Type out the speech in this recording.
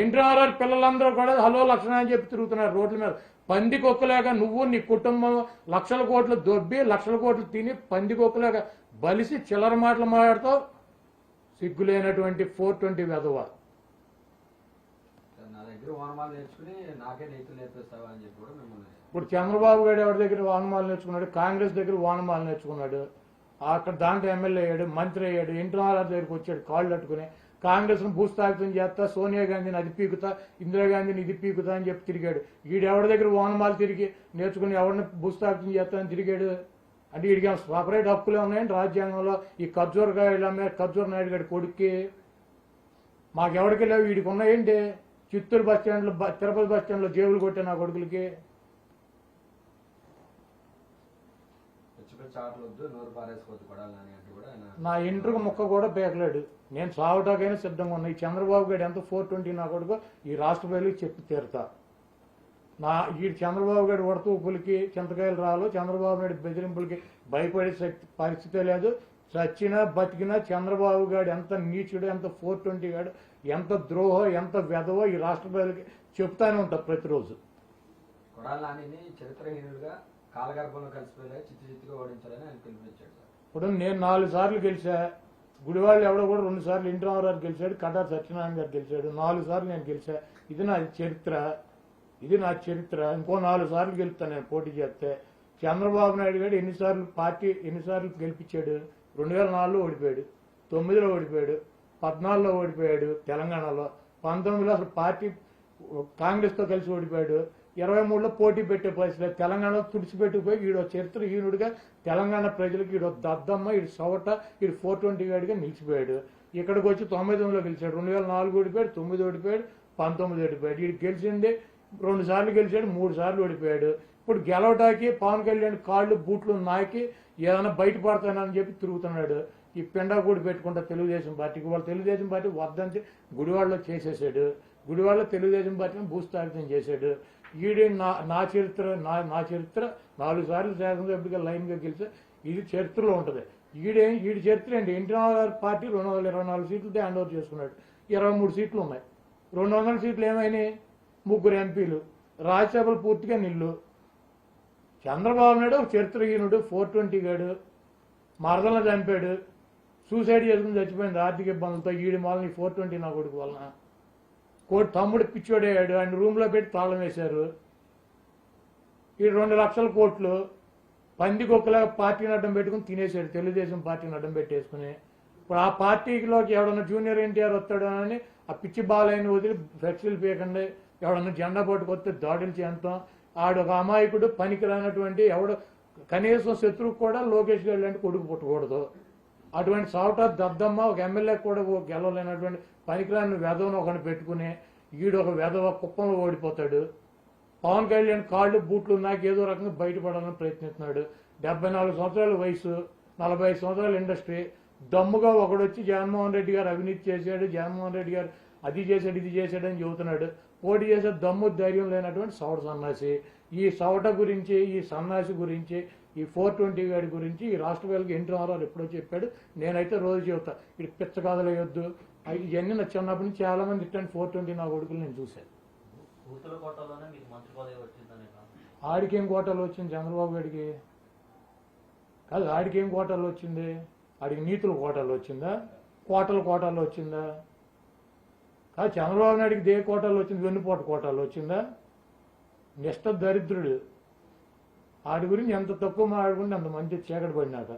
ఎన్టీఆర్ఆర్ పిల్లలందరూ కూడా హలో లక్షణ అని చెప్పి తిరుగుతున్నారు రోడ్ల మీద. పంది కుక్కలాగా నువ్వు నీ కుటుంబం లక్షల కోట్లు దొబ్బి లక్షల కోట్లు తిని పంది కుక్కలాగా బలిసి చిల్లర మాటలు మాట్లాడుతూ సిగ్గులేనటువంటి ఫోర్ ట్వంటీ వెధవ. ఇప్పుడు చంద్రబాబు గారు ఎవరి దగ్గర వానమాలు నేర్చుకున్నాడు? కాంగ్రెస్ దగ్గర వానమాలు నేర్చుకున్నాడు. అక్కడ దాంట్లో ఎమ్మెల్యే అయ్యాడు మంత్రి అయ్యాడు ఎన్టీఆర్ దగ్గరికి వచ్చాడు కాళ్ళు పట్టుకుని కాంగ్రెస్ను భూస్థాపితం చేస్తా సోనియా గాంధీని అది పీకుతా ఇందిరాగాంధీని ఇది పీకుతా అని చెప్పి తిరిగాడు. వీడెవడి ఎవరి దగ్గర వానమాలు తిరిగి నేర్చుకుని ఎవరిని భూస్థాపితం చేస్తా అని తిరిగాడు? అంటే వీడికి సపరేట్ హక్కులే ఉన్నాయండి రాజ్యాంగంలో? ఈ ఖర్జూర్ గారి ఖర్జూర్ నాయుడు గారి కొడుక్కి? మాకెవరికి లేవు వీడికి ఉన్నాయండి చిత్తూరు బస్ స్టాండ్లో తిరుపతి బస్ స్టాండ్లో జేబులు కొట్టే నా కొడుకులకి. పిచ్చి పిచ్చి ఆటలు వద్దు నోరు పారేసుకోవద్దు కొడాలని అంటే కూడా ఆయన నా ఇంటర్కు ముక్క కూడా పేకలేడు. నేను సావటాకైనా సిద్ధంగా ఉన్నా. ఈ చంద్రబాబు గారు ఎంత ఫోర్ ట్వంటీ నా కొడుకు ఈ రాష్ట్ర ప్రజలకు చెప్పి తీరుతా. నా ఈ చంద్రబాబు గారి ఉడత ఉప్పులకి చింతకాయలు రాలు చంద్రబాబు నాయుడు బెదిరింపులకి భయపడే శక్తి పరిస్థితే లేదు. చచ్చినా బతికినా చంద్రబాబు గారు ఎంత నీచుడు ఎంత ఫోర్ ట్వంటీ గాడు ఎంత ద్రోహ ఎంత వెధవో ఈ రాష్ట్ర ప్రజలకి చెప్తానే ఉంటా ప్రతిరోజు. కొడాల నానిని చరిత్రహీనుడిగా కాలగర్భంలో కలిసిపోయేలా చిత్తు చిత్తుగా ఓడించాలని ఆయన పిలుపునిచ్చాడు సార్. ఇప్పుడు నేను నాలుగు సార్లు గెలిచా. గుడివాళ్ళు ఎవడో కూడా రెండు సార్లు ఇంద్రరావు గారు గెలిచాడు కటార్ సత్యనారాయణ గారు గెలిచాడు. నాలుగు సార్లు నేను గెలిచా. ఇది నా చరిత్ర. ఇది నా చరిత్ర. ఇంకో నాలుగు సార్లు గెలుస్తాను నేను పోటీ చేస్తే. చంద్రబాబు నాయుడు గారు ఎన్నిసార్లు పార్టీ ఎన్నిసార్లు గెలిపించాడు? రెండు వేల నాలుగులో ఓడిపోయాడు. తొమ్మిదిలో ఓడిపోయాడు. పద్నాలుగులో ఓడిపోయాడు తెలంగాణలో. పంతొమ్మిదిలో అసలు పార్టీ కాంగ్రెస్తో కలిసి ఓడిపోయాడు. ఇరవై మూడులో పోటీ పెట్టే పరిస్థితి తెలంగాణలో తుడిచిపెట్టుకుపోయి ఈడో చరిత్రహీనుడిగా తెలంగాణ ప్రజలకు ఈడో దద్దమ్మ ఈడు సవట ఈడు ఫోర్ ట్వంటీ ఏడుగా నిలిచిపోయాడు. ఇక్కడికి వచ్చి తొంభై తొమ్మిదిలో గెలిచాడు. రెండు వేల నాలుగు ఓడిపోయాడు తొమ్మిది ఓడిపోయాడు పంతొమ్మిది ఓడిపోయాడు. ఈడు గెలిచింది రెండు సార్లు గెలిచాడు మూడు సార్లు ఓడిపోయాడు. ఇప్పుడు గెలవటానికి పవన్ కళ్యాణ్ కాళ్ళు బూట్లు నాకి ఏదైనా బయటపడతానని చెప్పి తిరుగుతున్నాడు. ఈ పిండాకూడి పెట్టుకుంటా తెలుగుదేశం పార్టీకి. వాళ్ళు తెలుగుదేశం పార్టీ వద్దంటే గుడివాడలో చేసేసాడు. గుడివాడలో తెలుగుదేశం పార్టీని భూస్థాపితం చేశాడు. ఈడే నా నా చరిత్ర నా నా చరిత్ర నాలుగు సార్లు శాసనసభ్యుడిగా లైన్గా గెలిచా ఇది చరిత్రలో ఉంటుంది. ఈడే ఈడి చరిత్ర ఏంటి? ఎన్టీఆర్ గారి పార్టీ రెండు వందల ఇరవై నాలుగు సీట్లతో హ్యాండ్ ఓవర్ చేసుకున్నాడు. ఇరవై మూడు సీట్లు ఉన్నాయి. రెండు వందల సీట్లు ఏమైనాయి? ముగ్గురు ఎంపీలు. రాజ్యసభలు పూర్తిగా నిల్లు. చంద్రబాబు నాయుడు ఒక చరిత్రహీనుడు ఫోర్ ట్వంటీ గాడు. మరదల చంపాడు. సూసైడ్ చేసుకుని చచ్చిపోయింది. ఆర్థిక ఇబ్బందులతో ఈడి మాలని ఫోర్ ట్వంటీ నా కొడుకు వలన. కోటి తమ్ముడు పిచ్చోడయ్యాడు ఆయన రూమ్లో పెట్టి తాళం వేశారు. ఈ రెండు లక్షల కోట్లు పందికొక్కలా పార్టీని అడ్డం పెట్టుకుని తినేసాడు తెలుగుదేశం పార్టీని అడ్డం పెట్టేసుకుని. ఇప్పుడు ఆ పార్టీలోకి ఎవడన్నా జూనియర్ ఎన్టీఆర్ వస్తాడు అని ఆ పిచ్చి బాలయ్యని వదిలి ఫ్లెక్సీలు పీకండి ఎవడన్నా జెండా పట్టుకొస్తే దాడులు చేస్తాం. ఆడు ఒక అమాయకుడు పనికిరానటువంటి ఎవడు కనీసం శత్రువు కూడా లోకేష్ గారు లాంటి కొడుకు పుట్టకూడదు. అటువంటి సాఫ్ట్ దద్దమ్మ ఒక ఎమ్మెల్యే కూడా గెలవలేనటువంటి పనికిరాని వెధవను ఒకని పెట్టుకుని ఈడు ఒక వెధవ కుప్పంలో ఓడిపోతాడు. పవన్ కళ్యాణ్ కాళ్ళు బూట్లు నాకు ఏదో రకంగా బయటపడాలని ప్రయత్నిస్తున్నాడు. డెబ్బై నాలుగు సంవత్సరాల వయసు నలభై ఐదు సంవత్సరాల ఇండస్ట్రీ. దమ్ముగా ఒకడొచ్చి జగన్మోహన్ రెడ్డి గారు అవినీతి చేశాడు జగన్మోహన్ రెడ్డి గారు అది చేశాడు ఇది చేశాడు అని చెబుతున్నాడు. పోటీ చేసే దమ్ము ధైర్యం లేనటువంటి సవట సన్నాసి. ఈ సవట గురించి ఈ సన్నాసి గురించి ఈ ఫోర్ ట్వంటీ గారి గురించి ఈ రాష్ట్ర ప్రజలకు ఎన్టీ రామారావు ఎప్పుడో చెప్పాడు. నేనైతే రోజు చెబుతా. ఇది పిచ్చ కథలు వేయొద్దు ఇవన్నీ నా చిన్నప్పటి నుంచి చాలా మంది ఇట్లాంటి ఫోర్ ట్వంటీ నా కొడుకులు నేను చూశాను. ఆడికేం కోటలు వచ్చింది? చంద్రబాబు గారికి కాదు ఆడికేం కోటలు వచ్చింది? ఆడికి నీతుల కోటలు వచ్చిందా? కోటల కోటలు వచ్చిందా? కాదు చంద్రబాబు నాయుడికి దే కోటలు వచ్చింది? వెన్నుపోట కోటలు వచ్చిందా? నిష్ట దరిద్రుడు. ఆడి గురించి ఎంత తక్కువ మాట్లాడుకుంటే అంత మంచి చీకటి పడినాక.